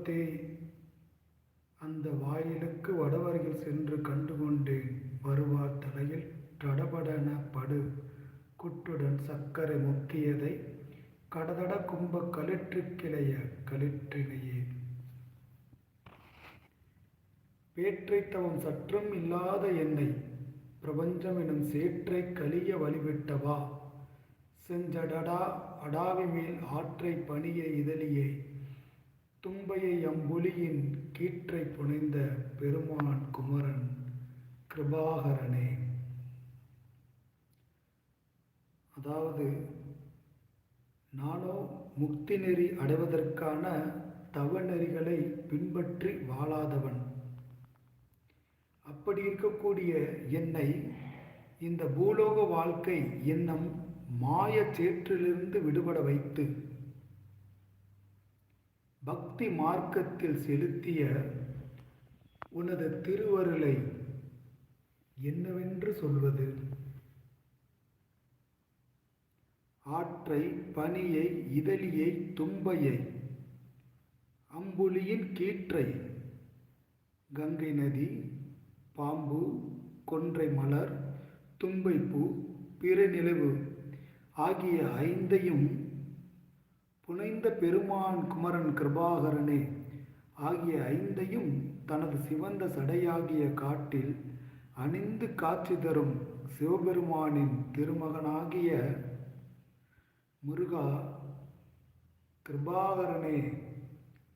துன்பத்தை அந்த வாயிலுக்கு வடவரையில் சென்று கண்டுகொண்டேன் வருவார் தலையில் தடபடன படு குட்டுடன் சர்க்கரை முக்கியதை கடதட கும்ப கலிற்று கிளைய களிற்றினையே பேற்றைத்தவம் சற்றும் இல்லாத என்னை பிரபஞ்சம் எனும் சேற்றை கலிய வழிவிட்டவா? செஞ்சடடா அடாவி மேல் ஆற்றை பணிய இதழியே. தும்பையை அம்புலியின் கீற்றை புனைந்த பெருமான் குமரன் கிருபாகரனே. அதாவது நானோ முக்தி நெறி அடைவதற்கான தவநெறிகளை பின்பற்றி வாழாதவன். அப்படி இருக்கக்கூடிய என்னை இந்த பூலோக வாழ்க்கை என்னும் மாய சேற்றிலிருந்து விடுபட வைத்து பக்தி மார்க்கத்தில் செலுத்திய உனது திருவருளை என்னவென்று சொல்வது? ஆற்றை பனியை இதழியை தும்பையை அம்புலியின் கீற்றை கங்கை நதி பாம்பு கொன்றை மலர் தும்பைப்பூ பிற நிலவு ஆகிய ஐந்தையும் புனைந்த பெருமான் குமரன் கிருபாகரனே ஆகிய ஐந்தையும் தனது சிவந்த சடையாகிய காட்டில் அணிந்து காட்சி தரும் சிவபெருமானின் திருமகனாகிய முருகா கிருபாகரனே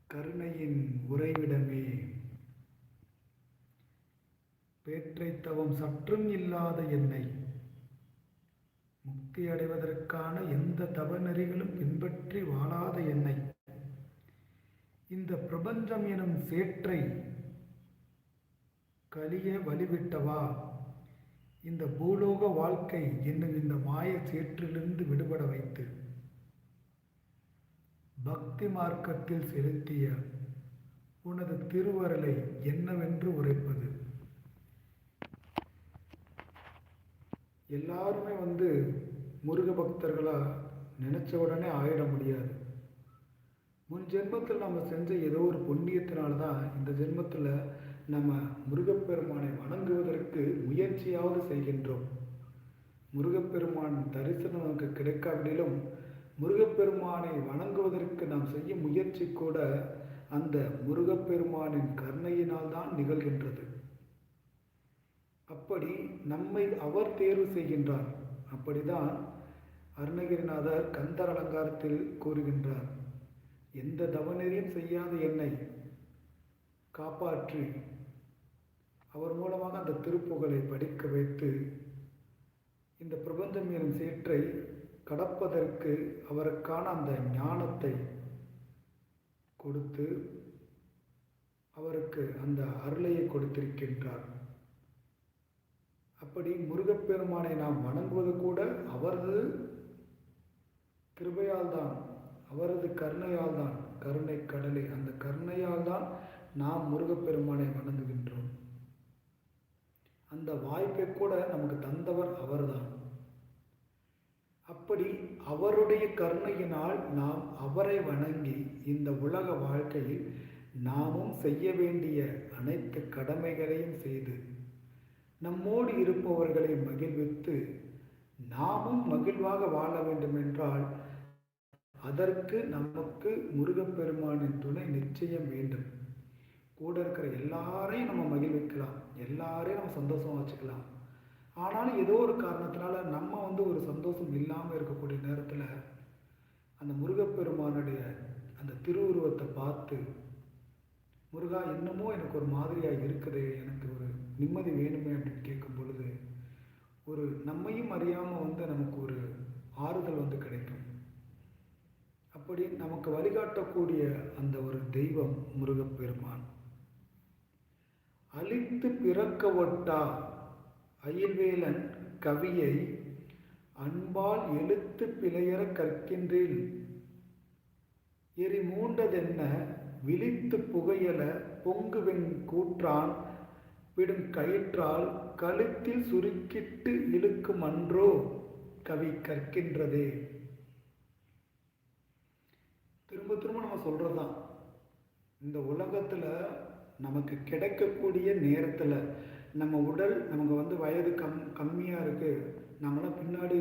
கருணையின் உறைவிடமே. பேற்றைத்தவம் சற்றும் இல்லாத என்னை முக்தி அடைவதற்கான எந்த தவநெறிகளும் பின்பற்றி வாழாத என்னை. இந்த பிரபஞ்சம் எனும் சேற்றை கலிய வழிவிட்டவா? இந்த பூலோக வாழ்க்கை என்னும் இந்த மாய சேற்றிலிருந்து விடுபட வைத்து பக்தி மார்க்கத்தில் செலுத்திய உனது திருவருளை என்னவென்று உரைப்பது? எல்லாருமே வந்து முருக பக்தர்களாக நினச்ச உடனே ஆயிட முடியாது. முன் ஜென்மத்தில் நம்ம செஞ்ச ஏதோ ஒரு புண்ணியத்தினால தான் இந்த ஜென்மத்தில் நம்ம முருகப்பெருமானை வணங்குவதற்கு முயற்சியாவது செய்கின்றோம். முருகப்பெருமான் தரிசனம் நமக்கு கிடைக்காவிடிலும் முருகப்பெருமானை வணங்குவதற்கு நாம் செய்யும் முயற்சி கூட அந்த முருகப்பெருமானின் கருணையினால் தான் நிகழ்கின்றது. அப்படி நம்மை அவர் தேர்வு செய்கின்றார். அப்படிதான் அருணகிரிநாதர் கந்தர் அலங்காரத்தில் கூறுகின்றார். எந்த தவநெறியும் செய்யாத என்னை காப்பாற்றி. அவர் மூலமாக அந்த திருப்புகழை படிக்க வைத்து இந்த பிரபஞ்சம் எனும் சேற்றை கடப்பதற்கு அவருக்கான அந்த ஞானத்தை கொடுத்து அவருக்கு அந்த அருளையை கொடுத்திருக்கின்றார். அப்படி முருகப்பெருமானை நாம் வணங்குவது கூட அவரது கிருபையால் தான் அவரது கருணையால் தான் கருணை கடலை அந்த கருணையால் தான் நாம் முருகப்பெருமானை வணங்குகின்றோம். அந்த வாய்ப்பை கூட நமக்கு தந்தவர் அவர்தான். அப்படி அவருடைய கருணையினால் நாம் அவரை வணங்கி இந்த உலக வாழ்க்கையில் நாமும் செய்ய வேண்டிய அனைத்து கடமைகளையும் செய்து நம்மோடு இருப்பவர்களை மகிழ்வித்து நாமும் மகிழ்வாக வாழ வேண்டும் என்றால் அதற்கு நமக்கு முருகப்பெருமானின் துணை நிச்சயம் வேண்டும். கூட இருக்கிற எல்லாரையும் நம்ம மகிழ்விக்கலாம். எல்லாரையும் நம்ம சந்தோஷமாக வச்சுக்கலாம். ஆனாலும் ஏதோ ஒரு காரணத்தினால நம்ம வந்து ஒரு சந்தோஷம் இல்லாமல் இருக்கக்கூடிய நேரத்தில் அந்த முருகப்பெருமானுடைய அந்த திருவுருவத்தை பார்த்து முருகா என்னமோ எனக்கு ஒரு மாதிரியாக இருக்குது. எனக்கு ஒரு நிம்மதி வேணுமே அப்படின்னு கேட்கும் பொழுது ஒரு நம்மையும் அறியாமல் வந்து நமக்கு ஒரு ஆறுதல் வந்து கிடைக்கும். அப்படி நமக்கு வழிகாட்டக்கூடிய அந்த ஒரு தெய்வம் முருகப்பெருமான். அழித்து பிறக்க ஒட்டா அயில்வேலன் கவியை அன்பால் எழுத்து பிழையற கற்கின்றேன். எரி மூண்டதென்ன விழித்து புகையல பொங்குவெண் கூற்றான் விடும் கயிற்றால் கழுத்தில் சுருக்கிட்டு இழுக்கும் அன்றோ கவி கற்கின்றதே. திரும்ப திரும்ப நம்ம சொல்கிறது தான் இந்த உலகத்தில் நமக்கு கிடைக்கக்கூடிய நேரத்தில் நம்ம உடல் நமக்கு வந்து வயது கம் கம்மியாக இருக்குது நம்மளாம் பின்னாடி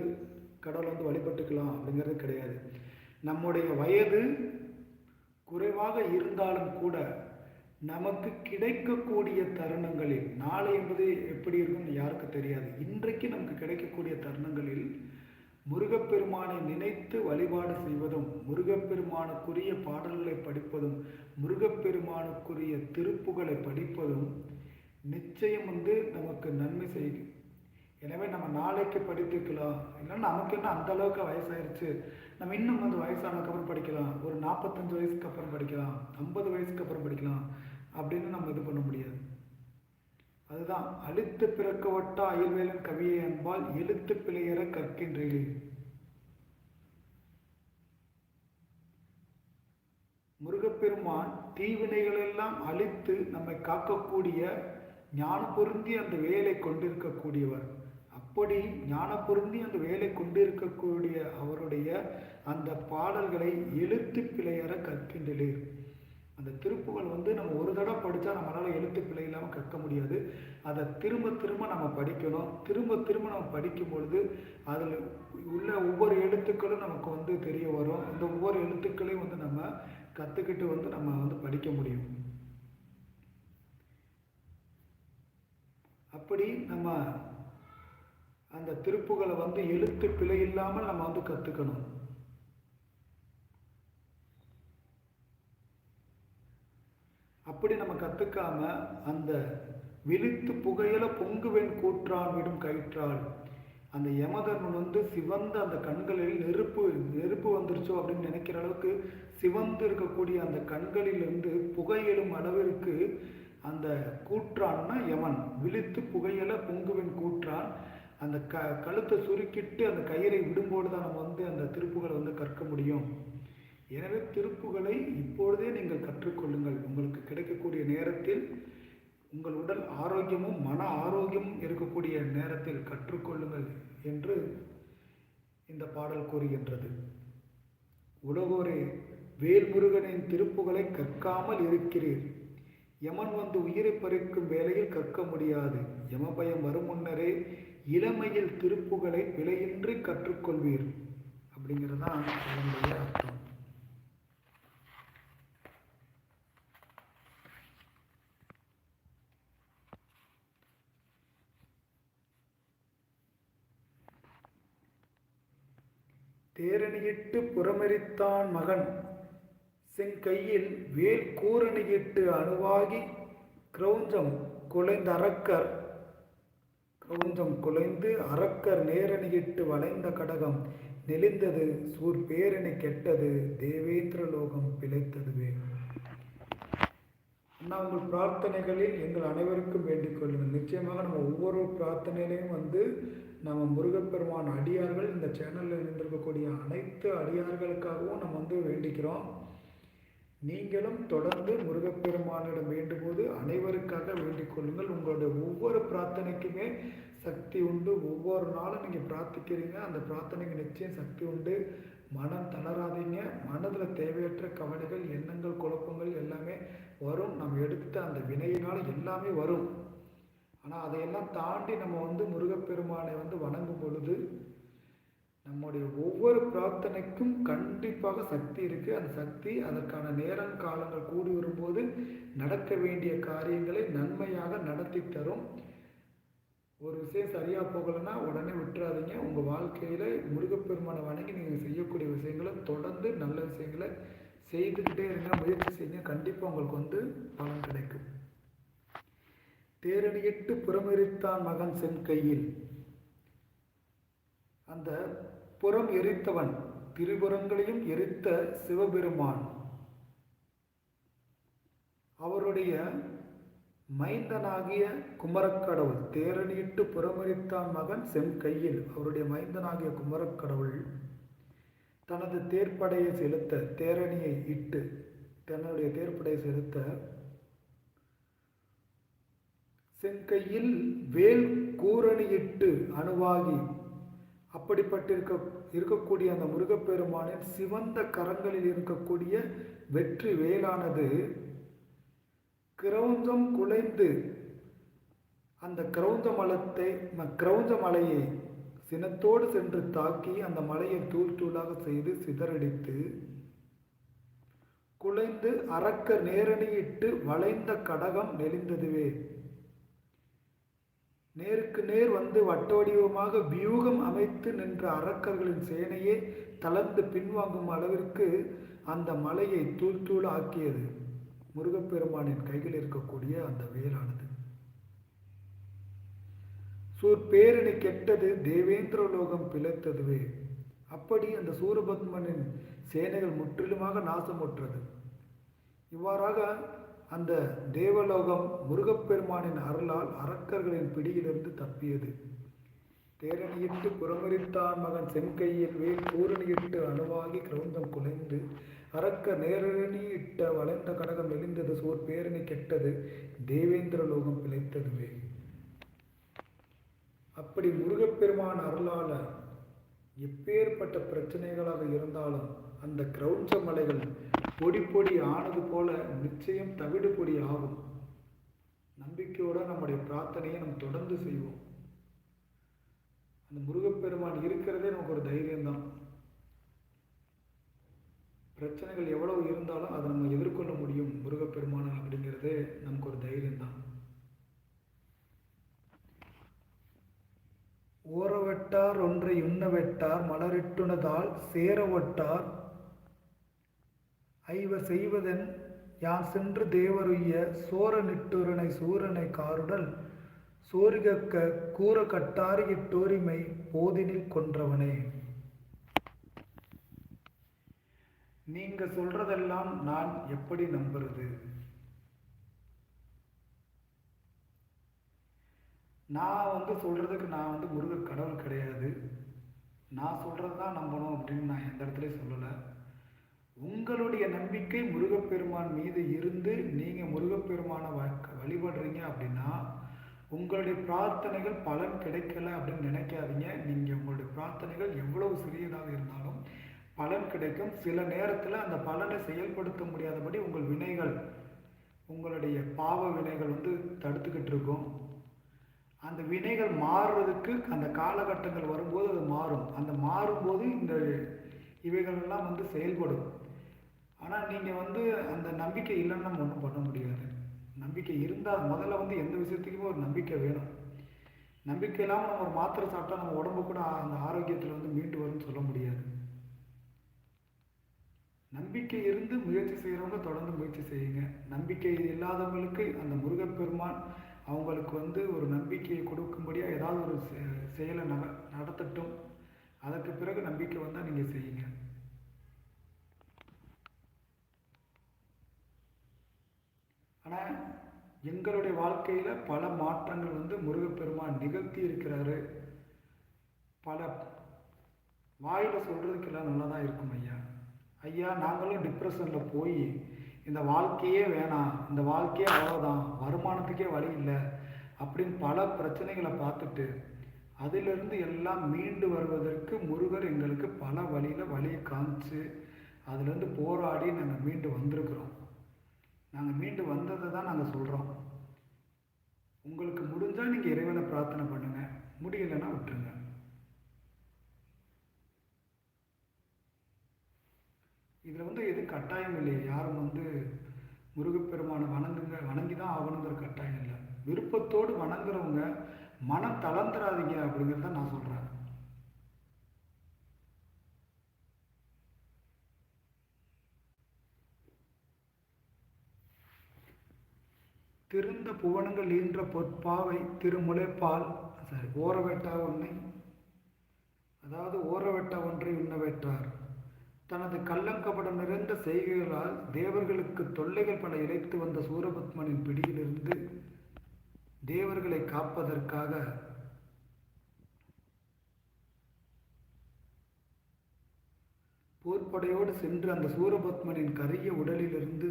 கடவுளை வந்து வழிபட்டுக்கலாம் அப்படிங்கிறது கிடையாது. நம்முடைய வயது குறைவாக இருந்தாலும் கூட நமக்கு கிடைக்கக்கூடிய தருணங்களில் நாளை என்பது எப்படி இருக்கும்னு யாருக்கு தெரியாது. இன்றைக்கு நமக்கு கிடைக்கக்கூடிய தருணங்களில் முருகப்பெருமானை நினைத்து வழிபாடு செய்வதும் முருகப்பெருமானுக்குரிய பாடல்களை படிப்பதும் முருகப்பெருமானுக்குரிய திருப்புகளை படிப்பதும் நிச்சயம் வந்து நமக்கு நன்மை செய்யும். எனவே நம்ம நாளைக்கு படித்துக்கலாம். இல்லைன்னா நமக்கு என்ன அந்த அளவுக்கு வயசாயிருச்சு. நம்ம இன்னும் வந்து வயசானதுக்கப்புறம் படிக்கலாம். ஒரு நாற்பத்தஞ்சு வயசுக்கு அப்புறம் படிக்கலாம். ஐம்பது வயசுக்கு அப்புறம் படிக்கலாம். அப்படின்னு நம்ம இது பண்ண முடியாது. அதுதான் அழுத்து பிறக்கவட்ட அயல்வேலன் கவியை அன்பால் எழுத்து பிழையற கற்கின்றீர்கள் முருகப்பெருமான் தீவினைகளெல்லாம் அழித்து நம்மை காக்கக்கூடிய ஞான பொருந்தி அந்த வேலை கொண்டிருக்கக்கூடியவர். அப்படி ஞான பொருந்தி அந்த வேலை கொண்டிருக்கக்கூடிய அவருடைய அந்த பாடல்களை எழுத்து பிழையற கற்கின்றனர் அந்த திருப்புகள் வந்து நம்ம ஒரு தடவை படித்தா நம்மளால் எழுத்து பிழை இல்லாமல் கற்க முடியாது. அதை திரும்ப திரும்ப நம்ம படிக்கணும். திரும்ப திரும்ப நம்ம படிக்கும் பொழுது அதில் உள்ள ஒவ்வொரு எழுத்துக்களும் நமக்கு வந்து தெரிய வரும். இந்த ஒவ்வொரு எழுத்துக்களையும் வந்து நம்ம கற்றுக்கிட்டு வந்து நம்ம வந்து படிக்க முடியும். அப்படி நம்ம அந்த திருப்புகளை வந்து எழுத்து பிழை இல்லாமல் நம்ம வந்து கற்றுக்கணும் அப்படி நம்ம கற்றுக்காம அந்த விழித்து புகையில பொங்குவெண் கூற்றான் விடும் கயிற்றால் அந்த யமதர்மன் வந்து சிவந்த அந்த கண்களில் நெருப்பு நெருப்பு வந்துருச்சோ அப்படின்னு நினைக்கிற அளவுக்கு சிவந்து இருக்கக்கூடிய அந்த கண்களிலிருந்து புகையெழும் அளவிற்கு அந்த கூற்றான்னா யமன். விழித்து புகையில பொங்குவின் கூற்றான் அந்த க கழுத்தை சுருக்கிட்டு அந்த கயிறை விடும்போது தான் நம்ம வந்து அந்த திருப்புகளை வந்து கற்க முடியும். எனவே திருப்புகளை இப்பொழுதே நீங்கள் கற்றுக்கொள்ளுங்கள். உங்களுக்கு கிடைக்கக்கூடிய நேரத்தில் உங்கள் உடல் ஆரோக்கியமும் மன ஆரோக்கியமும் இருக்கக்கூடிய நேரத்தில் கற்றுக்கொள்ளுங்கள் என்று இந்த பாடல் கூறுகின்றது. உலகோரே வேல்முருகனின் திருப்புகளை கற்காமல் இருக்கிறீர். யமன் வந்து உயிரை பறிக்கும் வேலையில் கற்க முடியாது. யமபயம் வரும் முன்னரே இளமையில் திருப்புகளை விலையின்றி கற்றுக்கொள்வீர். அப்படிங்கிறதான் அதனுடைய அர்த்தம். தேரணியிட்டு புறமரித்தான் மகன். செங்கையில் வேல் கூரணியிட்டு அணுவாகி கிரௌஞ்சம் குலைந்த கொஞ்சம் குலைந்து அரக்கர் நேரணியிட்டு வளைந்த கடகம் நெளிந்தது சூர் பேரணி கெட்டது தேவேந்திர லோகம் பிழைத்ததுவே. அண்ணா உங்கள் பிரார்த்தனைகளில் எங்கள் அனைவருக்கும் வேண்டிக் கொள்ளுங்கள். நிச்சயமாக நம்ம ஒவ்வொரு பிரார்த்தனையிலையும் வந்து நம்ம முருகப்பெருமான் அடியார்கள் இந்த சேனலில் இருந்திருக்கக்கூடிய அனைத்து அடியார்களுக்காகவும் நம்ம வந்து வேண்டிக்கிறோம். நீங்களும் தொடர்ந்து முருகப்பெருமானிடம் வேண்டும்போது அனைவருக்காக வேண்டிக் கொள்ளுங்கள். உங்களுடைய ஒவ்வொரு பிரார்த்தனைக்குமே சக்தி உண்டு. ஒவ்வொரு நாளும் நீங்கள் பிரார்த்திக்கிறீங்க. அந்த பிரார்த்தனைக்கு நிச்சயம் சக்தி உண்டு. மனம் தளராதீங்க. மனதில் தேவையற்ற கவலைகள் எண்ணங்கள் குழப்பங்கள் எல்லாமே வரும். நம்ம எடுத்த அந்த வினையினால் எல்லாமே வரும். ஆனால் அதையெல்லாம் தாண்டி நம்ம வந்து முருகப்பெருமானை வந்து வணங்கும் பொழுது நம்முடைய ஒவ்வொரு பிரார்த்தனைக்கும் கண்டிப்பாக சக்தி இருக்குது அந்த சக்தி அதற்கான நேரம் காலங்கள் கூடி வரும்போது நடக்க வேண்டிய காரியங்களை நன்மையாக நடத்தி தரும். ஒரு விஷயம் சரியாக போகலைன்னா உடனே விட்டுறாதீங்க. உங்கள் வாழ்க்கையில் முருகப்பெருமானை வணங்கி நீங்கள் செய்யக்கூடிய விஷயங்களை தொடர்ந்து நல்ல விஷயங்களை செய்துக்கிட்டே இருங்க. முயற்சி செய்யுங்க. கண்டிப்பாக உங்களுக்கு வந்து பலன் கிடைக்கும். தேரணியிட்டு புறமெரித்தான் மகன் சென் கையில். அந்த புறம் எரித்தவன் திரிபுறங்களையும் எரித்த சிவபெருமான். அவருடைய மைந்தனாகிய குமரக்கடவுள் தேரணியிட்டு புறமரித்தான் மகன் செம்கையில். அவருடைய மைந்தனாகிய குமரக்கடவுள் தனது தேர்ப்படையை செலுத்த தேரணியை இட்டு தன்னுடைய தேர்ப்படையை செலுத்த செங்கையில் வேல் கூரணியிட்டு அணுவாகி அப்படிப்பட்டிருக்க இருக்கக்கூடிய அந்த முருகப்பெருமானின் சிவந்த கரங்களில் இருக்கக்கூடிய வெற்றி வேலானது கிரௌஞ்சம் குலைந்து அந்த கிரௌஞ்ச மலத்தை கிரௌஞ்ச மலையை சினத்தோடு சென்று தாக்கி அந்த மலையை தூள் தூளாக செய்து சிதறடித்து குலைந்து அரக்க நேரணியிட்டு வளைந்த கடகம் நெளிந்ததுவே. நேருக்கு நேர் வந்து வட்ட வடிவமாக வியூகம் அமைத்து நின்ற அரக்கர்களின் சேனையே தளர்ந்து பின்வாங்கும் அளவிற்கு அந்த மலையை தூள் தூள் ஆக்கியது. முருகப்பெருமானின் கையில் இருக்கக்கூடிய அந்த வேலானது. சூர்பேரணி கெட்டது தேவேந்திர லோகம் பிழைத்ததுவே அப்படி அந்த சூரபத்மனின் சேனைகள் முற்றிலுமாக நாசமுற்றது. இவ்வாறாக அந்த தேவலோகம் முருகப்பெருமானின் அருளால் அரக்கர்களின் பிடியிலிருந்து தப்பியது. தேரணியிட்டு புறமரித்தான் மகன் செம்கையில் வேல் பூரணியிட்டு அணுவாகி கிரௌந்தம் குலைந்து அரக்க நேரணியிட்ட வளைந்த கடகம் எழுந்தது சோர் பேரணி கெட்டது தேவேந்திர லோகம் பிழைத்ததுவே. அப்படி முருகப்பெருமான் அருளால எப்பேற்பட்ட பிரச்சனைகளாக இருந்தாலும் அந்த கிரௌஞ்ச மலைகள் பொடி பொடி ஆனது போல நிச்சயம் தவிடு பொடி ஆகும். நம்பிக்கையோட நம்முடைய பிரார்த்தனையை நம்ம தொடர்ந்து செய்வோம். அந்த முருகப்பெருமான் இருக்கிறதே நமக்கு ஒரு தைரியம்தான். பிரச்சனைகள் எவ்வளவு இருந்தாலும் அதை நம்ம எதிர்கொள்ள முடியும். முருகப்பெருமான் அப்படிங்கிறது நமக்கு ஒரு தைரியம்தான். ஓரவெட்டார் ஒன்றை உண்ணவெட்டார் மலரிட்டுனதால் சேரவட்டார் ஐவ செய்வதன் யான் சென்று தேவருய்ய சோர நிட்டுரனை சூரனை காருடல் சோரிகக்க கூற கட்டாரி இட்டோரிமை போதினில் கொன்றவனே. நீங்க சொல்றதெல்லாம் நான் எப்படி நம்புறது? நான் வந்து சொல்றதுக்கு நான் வந்து முருகர் கடவுள் கிடையாது. நான் சொல்றது தான் நம்பணும் அப்படின்னு நான் எந்த இடத்துலையும் சொல்லலை. உங்களுடைய நம்பிக்கை முருகப்பெருமான் மீது இருந்து நீங்கள் முருகப்பெருமானை வழிபடுறீங்க அப்படின்னா உங்களுடைய பிரார்த்தனைகள் பலன் கிடைக்கல அப்படின்னு நினைக்காதீங்க. நீங்கள் உங்களுடைய பிரார்த்தனைகள் எவ்வளவு சிறியதாக இருந்தாலும் பலன் கிடைக்கும். சில நேரத்தில் அந்த பலனை செயல்படுத்த முடியாதபடி உங்கள் வினைகள் உங்களுடைய பாவ வினைகள் வந்து தடுத்துக்கிட்டு இருக்கும். அந்த வினைகள் மாறுறதுக்கு அந்த காலகட்டங்கள் வரும்போது அது மாறும். அந்த மாறும்போது இந்த இவைகள் எல்லாம் வந்து செயல்படும். ஆனால் நீங்கள் வந்து அந்த நம்பிக்கை இல்லைன்னு நம்ம ஒன்றும் பண்ண முடியாது. நம்பிக்கை இருந்தால் முதல்ல வந்து எந்த விஷயத்துக்குமே ஒரு நம்பிக்கை வேணும். நம்பிக்கை இல்லாமல் நம்ம ஒரு மாத்திரை சாப்பிட்டா நம்ம உடம்பு கூட அந்த ஆரோக்கியத்தில் வந்து மீண்டு வரும்னு சொல்ல முடியாது. நம்பிக்கை இருந்து முயற்சி செய்கிறவங்க தொடர்ந்து முயற்சி செய்யுங்க. நம்பிக்கை இல்லாதவங்களுக்கு அந்த முருகப்பெருமான் அவங்களுக்கு வந்து ஒரு நம்பிக்கையை கொடுக்கும்படியாக ஏதாவது ஒரு செ- செயலை நட நடத்தட்டும். அதற்கு பிறகு நம்பிக்கை வந்தால் நீங்கள் செய்யுங்க. ஆனால் எங்களுடைய வாழ்க்கையில் பல மாற்றங்கள் வந்து முருகப்பெருமான் நிகழ்த்தி இருக்கிறாரு. பல வாயில் சொல்கிறதுக்கெல்லாம் நல்லா தான் இருக்கும் ஐயா. ஐயா நாங்களும் டிப்ரெஷனில் போய் இந்த வாழ்க்கையே வேணாம் இந்த வாழ்க்கையே அவ்வளோதான் வருமானத்துக்கே வழி இல்லை அப்படின்னு பல பிரச்சனைகளை பார்த்துட்டு அதிலிருந்து எல்லாம் மீண்டு வருவதற்கு முருகர் எங்களுக்கு பல வழியில் வழியை காமிச்சு அதுலேருந்து போராடி நாங்கள் மீண்டு வந்திருக்கிறோம். நாங்கள் மீண்டு வந்ததை தான் நாங்கள் சொல்கிறோம் உங்களுக்கு முடிஞ்சால் நீங்கள் இறைவனை பிரார்த்தனை பண்ணுங்கள் முடியலைன்னா விட்டுருங்க. இதில் வந்து எது கட்டாயம் இல்லையே. யாரும் வந்து முருகப்பெருமானை வணங்குங்க வணங்கி தான் ஆகணுங்கிற கட்டாயம் இல்லை. விருப்பத்தோடு வணங்குறவங்க மனம் தளர்ந்துடாதீங்க அப்படிங்கிறத நான் சொல்கிறேன் திருந்த புவனங்கள் ஈன்ற பொற்பாவை திருமுலைப்பால் சரி ஓரவேட்டா ஒன்றை அதாவது ஓரவேட்டா ஒன்றை உண்ணவேற்றார். தனது கள்ளங்கபடம் நிறைந்த செய்கைகளால் தேவர்களுக்கு தொல்லைகள் பல இழைத்து வந்த சூரபத்மனின் பிடியிலிருந்து தேவர்களை காப்பதற்காக போர்ப்படையோடு சென்று அந்த சூரபத்மனின் கரிய உடலிலிருந்து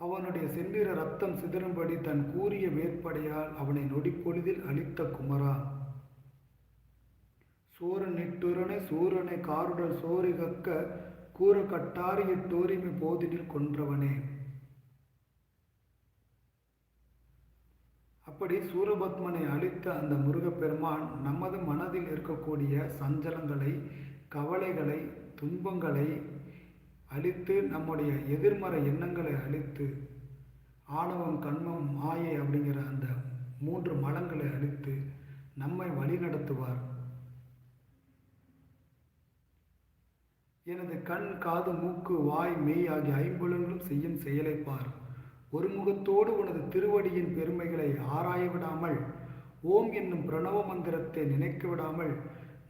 அவனுடைய செந்திர ரத்தம் சிதறும்படி தன் கூறிய வேற்படையால் அவனை நொடிப்பொழுதில் அழித்த குமரான் சூரன் இட்டுரனை சூரனை காருடல் சோறு கக்க கூற கட்டாறு இட்டோரிமை போதினில் கொன்றவனே. அப்படி சூரபத்மனை அழித்த அந்த முருகப்பெருமான் நமது மனதில் இருக்கக்கூடிய சஞ்சலங்களை கவலைகளை துன்பங்களை அழித்து நம்முடைய எதிர்மறை எண்ணங்களை அழித்து ஆணவம் கண்மம் மாயை அப்படிங்கிற அந்த மூன்று மலங்களை அழித்து நம்மை வழிநடத்துவார். எனது கண் காது மூக்கு வாய் மெய் ஆகிய ஐம்புலங்களும் செய்யும் செயலைப்பார் ஒரு முகத்தோடு உனது திருவடியின் பெருமைகளை ஆராய விடாமல் ஓம் என்னும் பிரணவ மந்திரத்தை நினைக்க விடாமல்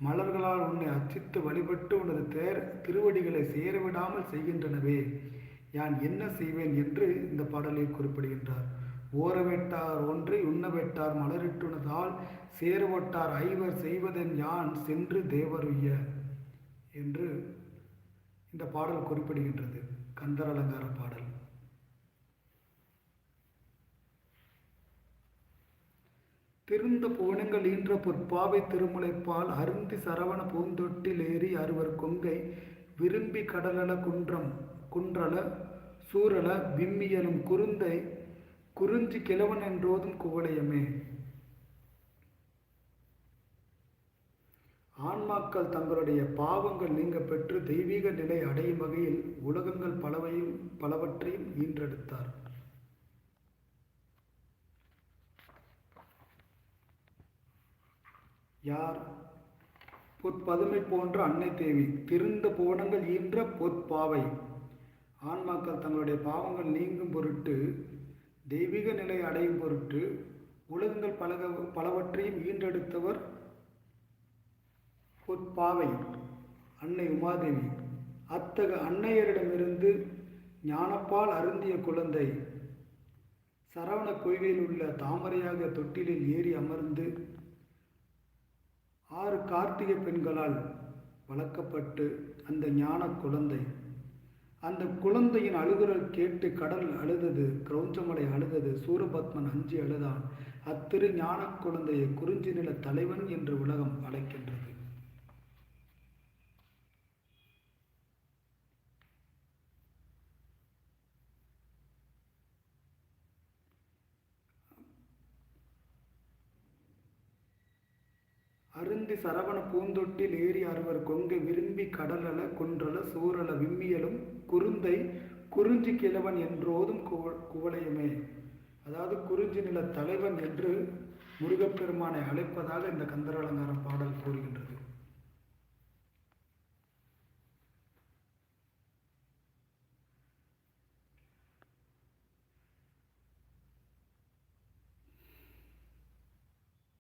மலர்களால் உன்னை அச்சித்து வழிபட்டு உனது தேர் திருவடிகளை சேரவிடாமல் செய்கின்றனவே. யான் என்ன செய்வேன் என்று இந்த பாடலில் குறிப்பிடுகின்றார். ஓரவேட்டார் ஒன்றை உண்ணவேட்டார் மலரிட்டுனதால் சேரவட்டார் ஐவர் செய்வதன் யான் சென்று தேவருய்ய என்று இந்த பாடல் குறிப்பிடுகின்றது. கந்தர் அலங்கார பாடல். திருந்த புவனங்கள் ஈன்ற பொற்பாவை திருமுலைப்பால் அருந்தி சரவண பூந்தொட்டில் ஏறி அறுவர் கொங்கை விரும்பி கடலல குன்றம் குன்றல சூரல விம்மியலும் குருந்தை குறிஞ்சி கிழவன் என்றோதும் குவளையமே. ஆன்மாக்கள் தங்களுடைய பாவங்கள் நீங்க பெற்று தெய்வீக நிலை அடையும் வகையில் உலகங்கள் பலவையும் பலவற்றையும் ஈன்றெடுத்தார். யார்? பொற்பதுமை போன்ற அன்னை தேவி. திருந்த புவனங்கள் ஈன்ற பொற்பாவை. ஆன்மாக்கள் தங்களுடைய பாவங்கள் நீங்கும் பொருட்டு தெய்வீக நிலை அடையும் பொருட்டு உலகங்கள் பலக பலவற்றையும் ஈன்றெடுத்தவர் பொற்பாவை. அன்னை உமாதேவி. அத்தகு அன்னையரிடமிருந்து ஞானப்பால் அருந்திய குழந்தை. சரவண கொய்கையில் உள்ள தாமரையாக தொட்டிலில் ஏறி அமர்ந்து ஆறு கார்த்திகை பெண்களால் வளர்க்கப்பட்டு அந்த ஞான குழந்தை. அந்த குழந்தையின் அழுகுரல் கேட்டு கடல் அழுதது கிரௌஞ்சமலை அழுதது சூரபத்மன் அஞ்சி அழுதான். அத்திரு ஞான குழந்தையை குறிஞ்சி நில தலைவன் என்று உலகம் அழைக்கின்றது. அருந்தி சரவண பூந்தொட்டில் ஏறி அறுவர் கொங்கு விரும்பி கடலல குன்றல சூரல விம்மியலும் குருந்தை குறிஞ்சி கிழவன் என்றோதும் குவ குவளையுமே. அதாவது குறிஞ்சி நில தலைவன் என்று முருகப்பெருமானை அழைப்பதாக இந்த கந்தர அலங்காரம் பாடல் கூறுகின்றது.